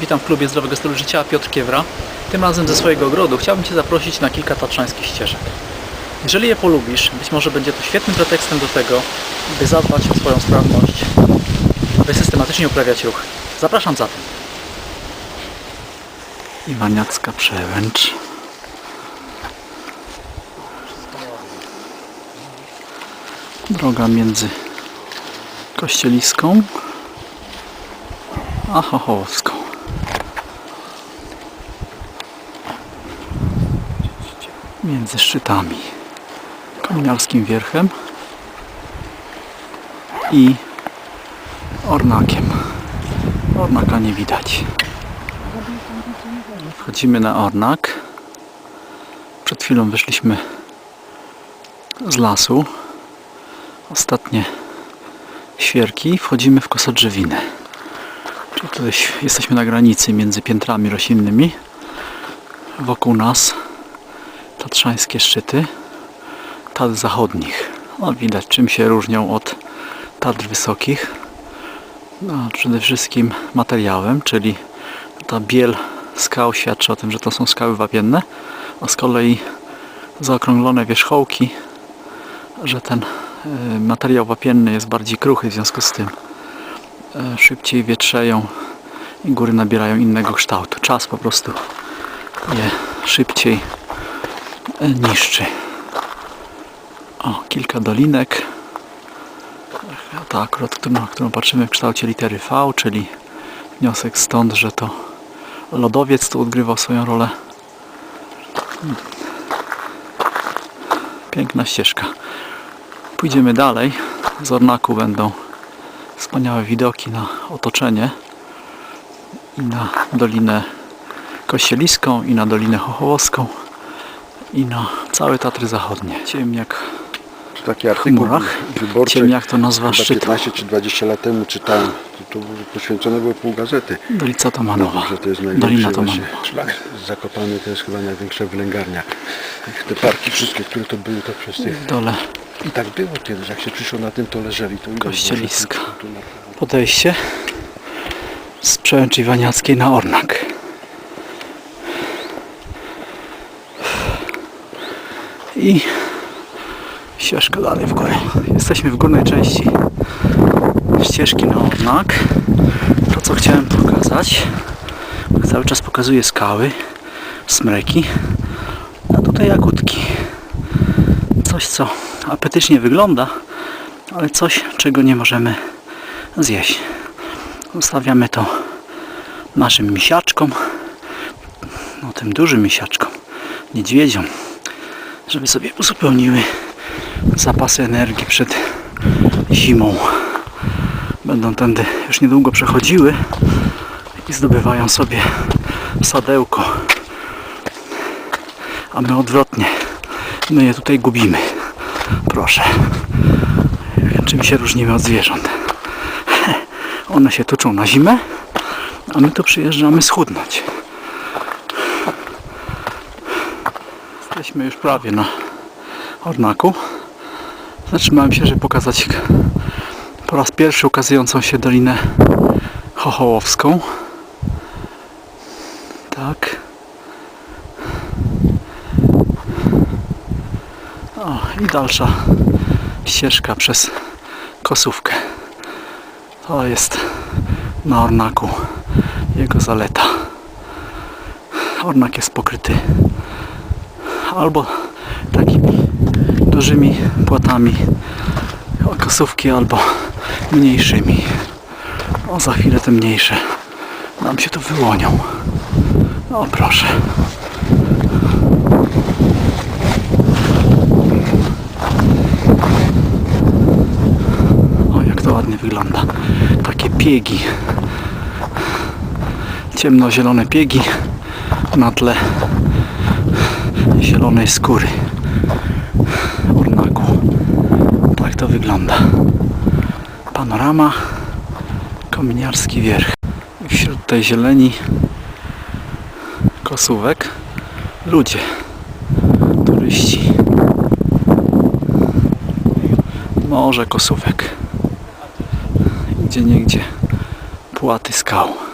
Witam w klubie Zdrowego Stylu Życia Piotr Kiewra. Tym razem ze swojego ogrodu chciałbym Cię zaprosić na kilka tatrzańskich ścieżek. Jeżeli je polubisz, być może będzie to świetnym pretekstem do tego, by zadbać o swoją sprawność, by systematycznie uprawiać ruch. Zapraszam zatem. I maniacka przełęcz. Droga między Kościeliską a Chochołowską. Między szczytami. Kominiarskim Wierchem i Ornakiem. Ornaka nie widać. Wchodzimy na Ornak. Przed chwilą wyszliśmy z lasu. Ostatnie świerki. Wchodzimy w kosodrzewinę. Czyli tutaj jesteśmy na granicy między piętrami roślinnymi. Wokół nas tatrzańskie szczyty Tatr zachodnich. No, widać czym się różnią od Tatr wysokich. No, przede wszystkim materiałem, czyli ta biel skał świadczy o tym, że to są skały wapienne, a z kolei zaokrąglone wierzchołki, że ten y, materiał wapienny jest bardziej kruchy, w związku z tym e, szybciej wietrzeją i góry nabierają innego kształtu. Czas po prostu je szybciej niszczy. O, kilka dolinek. Ta akurat, którą, którą patrzymy w kształcie litery V, czyli wniosek stąd, że to lodowiec tu odgrywał swoją rolę. Piękna ścieżka. Pójdziemy dalej. Z Ornaku będą wspaniałe widoki na otoczenie i na Dolinę Kościeliską i na Dolinę Chochołowską i na całe Tatry Zachodnie. Ciemniak taki artykuł chmurach. wyborczy. Ciemniak to nazwa szczytu. 15 czy 20 lat temu czytałem. To, to poświęcone było pół gazety. Dolica Tomanowa. Że to jest Dolina Tomanowa. zakopany, to jest chyba największa wylęgarnia. Te parki wszystkie, które to były, to przez tych... W dole I tak było kiedyś, jak się przyszło na tym, to leżeli. To Kościeliska. podejście z przełęczy Waniackiej na Ornak. I ścieżka dalej w górę. Jesteśmy w górnej części ścieżki na Ornak. To co chciałem pokazać, cały czas pokazuję skały, smreki, a tutaj jagódki. Coś co apetycznie wygląda, ale coś czego nie możemy zjeść. Zostawiamy to naszym misiaczkom, no tym dużym misiaczkom, niedźwiedziom, żeby sobie uzupełniły zapasy energii przed zimą. Będą tędy już niedługo przechodziły i zdobywają sobie sadełko. A my odwrotnie, my je tutaj gubimy. Proszę. Czym się różnimy od zwierząt? One się toczą na zimę, a my tu przyjeżdżamy schudnąć. Jesteśmy już prawie na Ornaku. Zatrzymałem się, żeby pokazać po raz pierwszy ukazującą się Dolinę Chochołowską. Tak. O, i dalsza ścieżka przez Kosówkę. To jest na Ornaku jego zaleta. Ornak jest pokryty albo takimi dużymi płatami kosówki, albo mniejszymi. O, za chwilę te mniejsze nam się tu wyłonią. O, proszę. O, jak to ładnie wygląda. Takie piegi. Ciemnozielone piegi na tle zielonej skóry ornaku. Tak to wygląda. Panorama, kominiarski wierch. Wśród tej zieleni kosówek ludzie, turyści. Morze kosówek. Gdzie niegdzie płaty skał.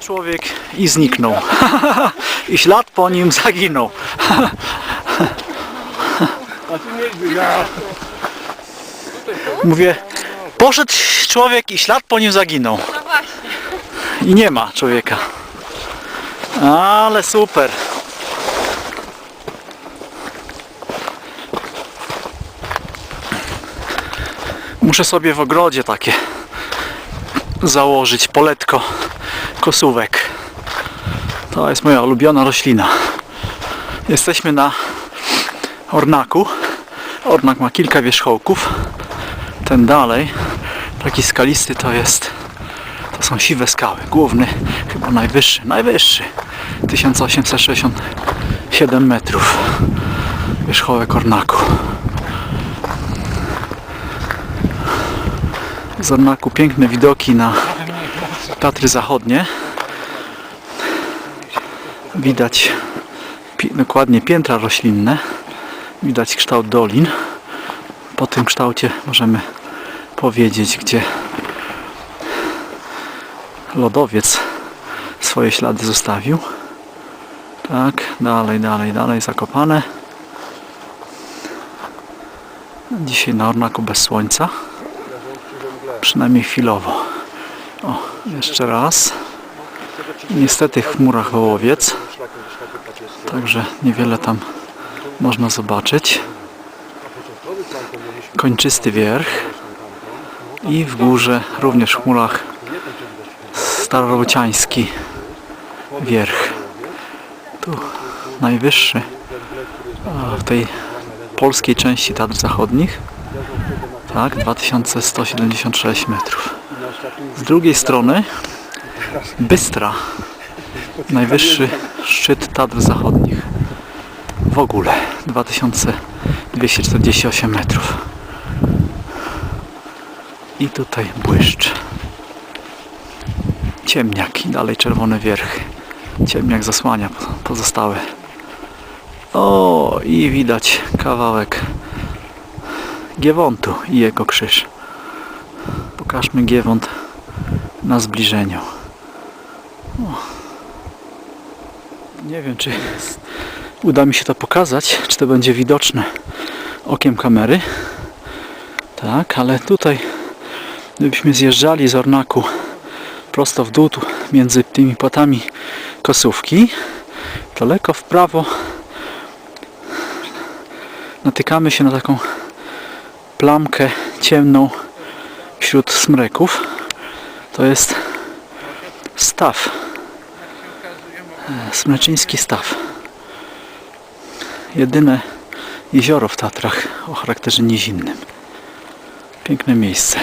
Człowiek i zniknął. I ślad po nim zaginął. Mówię, poszedł człowiek i ślad po nim zaginął. No. I nie ma człowieka. Ale super. Muszę sobie w ogrodzie takie założyć poletko kosówek. To jest moja ulubiona roślina. Jesteśmy na Ornaku. Ornak ma kilka wierzchołków. Ten dalej, taki skalisty to jest to są siwe skały. Główny, chyba najwyższy, najwyższy. 1867 metrów. Wierzchołek Ornaku. Z Ornaku piękne widoki na Tatry Zachodnie. Widać dokładnie piętra roślinne. Widać kształt dolin. Po tym kształcie możemy powiedzieć, gdzie lodowiec swoje ślady zostawił. Tak, dalej, dalej, dalej, zakopane. Dzisiaj na Ornaku bez słońca. Przynajmniej chwilowo. O, jeszcze raz. Niestety chmurach wołowiec, także niewiele tam można zobaczyć. Kończysty wierch i w górze również w chmurach starobociański wierch. Tu najwyższy w tej polskiej części Tatr Zachodnich. Tak, 2176 metrów. Z drugiej strony Bystra, najwyższy szczyt Tatr Zachodnich. W ogóle 2248 metrów. I tutaj błyszcz ciemniak i dalej czerwony wierch. Ciemniak zasłania po- pozostałe. O, i widać kawałek Giewontu i jego krzyż. Pokażmy Giewont na zbliżeniu. O. Nie wiem, czy uda mi się to pokazać, czy to będzie widoczne okiem kamery. Tak, ale tutaj gdybyśmy zjeżdżali z Ornaku prosto w dół tu między tymi płatami kosówki to lekko w prawo natykamy się na taką plamkę ciemną wśród smreków to jest staw. E, smreczyński staw. Jedyne jezioro w Tatrach o charakterze nizinnym. Piękne miejsce